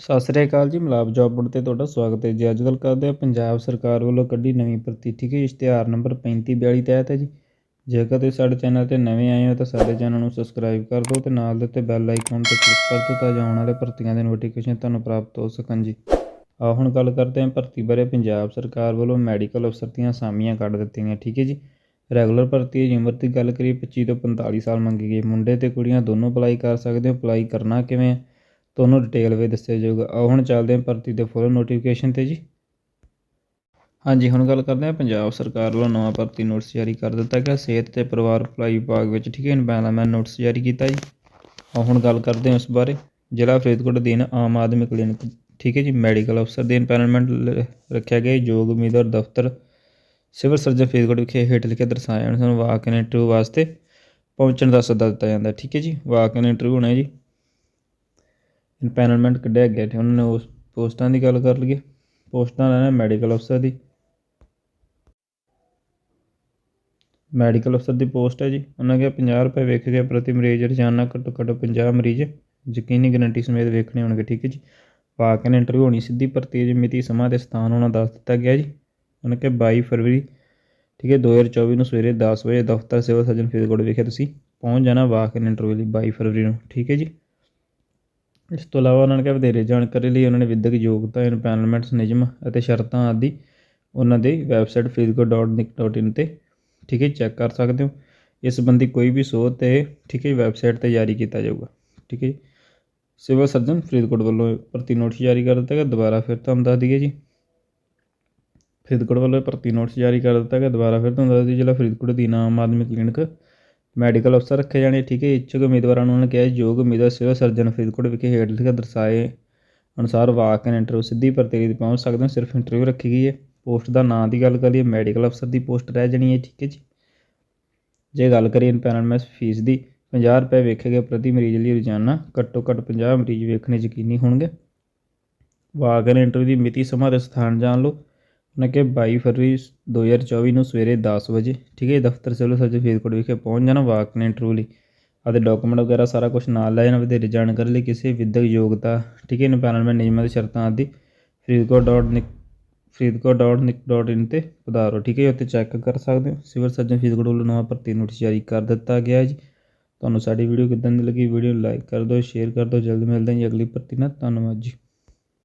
ਸਤਿ ਸ੍ਰੀ ਅਕਾਲ ਜੀ ਮਲਾਬ job board ਤੇ ਤੁਹਾਡਾ ਸਵਾਗਤ ਹੈ ਜੀ। ਅੱਜ ਗੱਲ ਕਰਦੇ ਹਾਂ ਪੰਜਾਬ ਸਰਕਾਰ ਵੱਲੋਂ ਕੱਢੀ ਨਵੀਂ ਭਰਤੀ ਠੀਕ ਹੈ ਜੀ, ਇਸ਼ਤਿਹਾਰ ਨੰਬਰ 3542 ਤਹਿਤ ਹੈ ਜੀ। ਜੇਕਰ ਤੁਸੀਂ ਸਾਡੇ ਚੈਨਲ ਤੇ ਨਵੇਂ ਆਏ ਹੋ ਤਾਂ ਸਾਡੇ ਚੈਨਲ ਨੂੰ ਸਬਸਕ੍ਰਾਈਬ ਕਰ ਦਿਓ ਤੇ ਨਾਲ ਦੇ ਉੱਤੇ ਬੈਲ ਆਈਕਨ ਤੇ ਕਲਿੱਕ ਕਰ ਦਿਓ ਤਾਂ ਜੋ ਆਉਣ ਵਾਲੇ ਭਰਤੀਆਂ ਦੇ ਨੋਟੀਫਿਕੇਸ਼ਨ ਤੁਹਾਨੂੰ ਪ੍ਰਾਪਤ ਹੋ ਸਕਣ ਜੀ। ਆਓ ਹੁਣ ਗੱਲ ਕਰਦੇ ਹਾਂ ਭਰਤੀ ਬਾਰੇ। ਪੰਜਾਬ ਸਰਕਾਰ ਵੱਲੋਂ ਮੈਡੀਕਲ ਅਫਸਰ ਦੀਆਂ ਅਸਾਮੀਆਂ ਕੱਢ ਦਿੱਤੀਆਂ ਠੀਕ ਹੈ ਜੀ? ਰੈਗੂਲਰ ਭਰਤੀ ਦੀ ਉਮਰ ਦੀ ਗੱਲ ਕਰੀਏ 25 ਤੋਂ 45 ਸਾਲ ਮੰਗੀ ਗਈ ਮੁੰਡੇ ਤੇ ਕੁੜੀਆਂ ਦੋਨੋਂ ਅਪਲਾਈ ਕਰ ਸਕਦੇ ਹੋ। ਅਪਲਾਈ ਕਰਨਾ ਕਿਵੇਂ ਹੈ? ਤੁਹਾਨੂੰ ਡਿਟੇਲ ਵਿੱਚ ਦੱਸਿਆ ਜਾਊਗਾ। ਆਓ ਹੁਣ ਚੱਲਦੇ ਹਾਂ ਭਰਤੀ ਦੇ ਫੁੱਲ ਨੋਟੀਫਿਕੇਸ਼ਨ ਤੇ ਜੀ। ਹਾਂਜੀ, ਹੁਣ ਗੱਲ ਕਰਦੇ ਹਾਂ ਪੰਜਾਬ ਸਰਕਾਰ ਵੱਲੋਂ ਨਵਾਂ ਭਰਤੀ ਨੋਟਿਸ ਜਾਰੀ ਕਰ ਦਿੱਤਾ ਗਿਆ। ਸਿਹਤ ਤੇ ਪਰਿਵਾਰ ਭਲਾਈ ਵਿਭਾਗ ਵਿੱਚ ਠੀਕ ਹੈ ਇਨਵੈਲਮੈਂਟ ਨੋਟਿਸ ਜਾਰੀ ਕੀਤਾ ਜੀ। ਆਓ ਹੁਣ ਗੱਲ ਕਰਦੇ ਹਾਂ ਉਸ ਬਾਰੇ। ਜ਼ਿਲ੍ਹਾ ਫਰੀਦਕੋਟ ਅਧੀਨ ਆਮ ਆਦਮੀ ਕਲੀਨਿਕ ਠੀਕ ਹੈ ਜੀ ਮੈਡੀਕਲ ਅਫਸਰ ਦੀ ਇਨਪੈਨਲਮੈਂਟ ਰੱਖਿਆ ਗਿਆ ਯੋਗ ਉਮੀਦਵਾਰ ਦਫ਼ਤਰ, ਸਿਵਲ ਸਰਜਨ ਫਰੀਦਕੋਟ ਵਿਖੇ ਹੇਠ ਲਿਖੇ ਦਰਸਾਏ ਅਨੁਸਾਰ ਵਾਕ ਇਨ ਇੰਟਰਵਿਊ ਵਾਸਤੇ ਪਹੁੰਚਣ ਦਾ ਸੱਦਾ ਦਿੱਤਾ ਜਾਂਦਾ ਠੀਕ ਹੈ ਜੀ, ਵਾਕ ਇਨ ਇੰਟਰਵਿਊ ਹੋਣਾ ਜੀ। ਇੰਪੈਨਲਮੈਂਟ ਕੱਢਿਆ ਗਿਆ ਤੇ ਉਹਨਾਂ ਨੇ ਉਸ ਪੋਸਟਾਂ ਦੀ ਗੱਲ ਕਰ ਲਈਏ। ਪੋਸਟਾਂ ਦਾ ਮੈਡੀਕਲ ਅਫਸਰ ਦੀ। ਮੈਡੀਕਲ ਅਫਸਰ ਦੀ ਪੋਸਟ ਹੈ ਜੀ। ਉਹਨਾਂ ਕਿਹਾ 50 ਰੁਪਏ ਵੇਖ ਕੇ ਪ੍ਰਤੀ ਮਰੀਜ਼ ਰੋਜ਼ਾਨਾ ਘੱਟੋ ਘੱਟ 50 ਮਰੀਜ਼ ਯਕੀਨੀ ਗਰੰਟੀ ਸਮੇਤ ਵੇਖਣੇ ਹੋਣਗੇ, ਠੀਕ ਹੈ ਜੀ। ਵਾਕ ਇਨ ਇੰਟਰਵਿਊ ਹੋਣੀ ਸਿੱਧੀ ਭਰਤੀ ਜੀ, ਮਿਤੀ ਸਮਾਂ ਤੇ ਸਥਾਨ ਉਹਨਾਂ ਦੱਸ ਦਿੱਤਾ ਗਿਆ ਜੀ। ਉਹਨਾਂ ਕਿਹਾ 22 ਫਰਵਰੀ, ਠੀਕ ਹੈ 2024 ਨੂੰ ਸਵੇਰੇ 10 ਵਜੇ ਦਫ਼ਤਰ ਸਿਵਲ ਸਰਜਨ ਫਰੀਦਕੋਟ ਵਿਖੇ ਤੁਸੀਂ ਪਹੁੰਚ ਜਾਣਾ ਵਾਕ ਇਨ ਇੰਟਰਵਿਊ ਲਈ 22 ਫਰਵਰੀ ਨੂੰ, ਠੀਕ ਹੈ ਜੀ। ਇਸ ਤੋਂ ਇਲਾਵਾ ਉਹਨਾਂ ਨੇ ਕਿਹਾ ਵਧੇਰੇ ਜਾਣਕਾਰੀ ਲਈ ਉਹਨਾਂ ਨੇ ਵਿਦਿਅਕ ਯੋਗਤਾ ਇਨਪੈਨਲਮੈਂਟਸ ਨਿਯਮ ਅਤੇ ਸ਼ਰਤਾਂ ਆਦਿ ਉਹਨਾਂ ਦੇ ਵੈਬਸਾਈਟ ਫਰੀਦਕੋਟ.ਨਿਕ.ਇਨ ਤੇ ਠੀਕ ਹੈ ਚੈੱਕ ਕਰ ਸਕਦੇ ਹੋ ਇਸ ਸੰਬੰਧੀ ਕੋਈ ਵੀ ਸੋਧ ਤੇ ਠੀਕ ਹੈ ਵੈਬਸਾਈਟ ਤੇ ਜਾਰੀ ਕੀਤਾ ਜਾਊਗਾ, ਠੀਕ ਹੈ ਜੀ। ਸਿਵਲ ਸਰਜਨ ਫਰੀਦਕੋਟ ਵੱਲੋਂ ਭਰਤੀ ਨੋਟਿਸ ਜਾਰੀ ਕਰ ਦਿੱਤਾ ਗਿਆ, ਦੁਬਾਰਾ ਫਿਰ ਤੁਹਾਨੂੰ ਦੱਸ ਦਈਏ ਜੀ ਫਰੀਦਕੋਟ ਵੱਲੋਂ ਭਰਤੀ ਨੋਟਿਸ ਜਾਰੀ ਕਰ ਦਿੱਤਾ ਗਿਆ, ਦੁਬਾਰਾ ਫਿਰ ਤੁਹਾਨੂੰ ਦੱਸ ਦਈਏ ਜ਼ਿਲ੍ਹਾ ਫਰੀਦਕੋਟ ਦੀ ਆਮ ਆਦਮੀ ਕਲੀਨਿਕ ਮੈਡੀਕਲ ਅਫਸਰ ਰੱਖੇ ਜਾਣੇ, ਠੀਕ ਹੈ। ਇੱਛੁਕ ਉਮੀਦਵਾਰਾਂ ਨੂੰ ਉਹਨਾਂ ਨੇ ਕਿਹਾ ਯੋਗ ਉਮੀਦਵਾਰ ਸਿਵਲ ਸਰਜਨ ਫਰੀਦਕੋਟ ਵਿਖੇ ਹੇਠ ਲਿਖੇ ਦਰਸਾਏ ਅਨੁਸਾਰ ਵਾਕ ਇਨ ਇੰਟਰਵਿਊ ਸਿੱਧੀ ਭਰਤੀ ਲਈ ਪਹੁੰਚ ਸਕਦੇ ਹੋ, ਸਿਰਫ ਇੰਟਰਵਿਊ ਰੱਖੀ ਗਈ ਹੈ। ਪੋਸਟ ਦਾ ਨਾਂ ਦੀ ਗੱਲ ਕਰੀਏ, ਮੈਡੀਕਲ ਅਫਸਰ ਦੀ ਪੋਸਟ ਰਹਿ ਜਾਣੀ ਹੈ, ਠੀਕ ਹੈ ਜੀ। ਜੇ ਗੱਲ ਕਰੀਏ ਇਨਪੈਨਲਮੈਂਟ ਫੀਸ ਦੀ 50 ਰੁਪਏ ਵੇਖੇ ਗਏ ਪ੍ਰਤੀ ਮਰੀਜ਼ ਲਈ ਰੋਜ਼ਾਨਾ, ਘੱਟੋ ਘੱਟ 50 ਮਰੀਜ਼ ਵੇਖਣੇ ਯਕੀਨੀ ਹੋਣਗੇ। ਵਾਕ ਇਨ ਇੰਟਰਵਿਊ ਦੀ ਮਿਤੀ ਸਮਾਂ ਤੇ ਸਥਾਨ ਜਾਣ ਲਓ। ਉਹਨਾਂ ਕਿ 22 ਫਰਵਰੀ 2024 ਨੂੰ ਸਵੇਰੇ 10 ਵਜੇ, ਠੀਕ ਹੈ ਦਫ਼ਤਰ ਸਿਵਲ ਸਰਜਨ ਫਰੀਦਕੋਟ ਵਿਖੇ ਪਹੁੰਚ ਜਾਣਾ, ਵਾਕ ਨੇ ਇੰਟਰਵਿਊ ਲਈ। ਅਤੇ ਡਾਕੂਮੈਂਟ ਵਗੈਰਾ ਸਾਰਾ ਕੁਝ ਨਾਲ ਲੈ ਜਾਣਾ, ਵਧੇਰੇ ਜਾਣਕਾਰੀ ਲਈ ਕਿਸੇ ਵਿਦਿਅਕ ਯੋਗਤਾ, ਠੀਕ ਹੈ ਇਨਪੈਨਲਮੈਂਟ ਨਿਯਮਾਂ ਦੀ ਸ਼ਰਤਾਂ ਆਦਿ ਫਰੀਦਕੋਟ.ਨਿਕ ਫਰੀਦਕੋਟ.ਨਿਕ.ਇਨ ਤੇ ਪਧਾਰੋ, ਠੀਕ ਹੈ ਉੱਤੇ ਚੈੱਕ ਕਰ ਸਕਦੇ ਹੋ। ਸਿਵਲ ਸਰਜਨ ਫਰੀਦਕੋਟ ਵੱਲੋਂ ਨਵਾਂ ਭਰਤੀ ਨੋਟਿਸ ਜਾਰੀ ਕਰ ਦਿੱਤਾ ਗਿਆ ਹੈ ਜੀ। ਤੁਹਾਨੂੰ ਸਾਡੀ ਵੀਡੀਓ ਕਿੱਦਾਂ ਦੀ ਲੱਗੀ ਵੀਡੀਓ ਨੂੰ ਲਾਈਕ ਕਰ ਦਿਓ ਸ਼ੇਅਰ ਕਰ ਦਿਓ, ਜਲਦ ਮਿਲਦੇ ਹਾਂ ਜੀ ਅਗਲੀ ਭਰਤੀ ਨਾਲ, ਧੰਨਵਾਦ ਜੀ।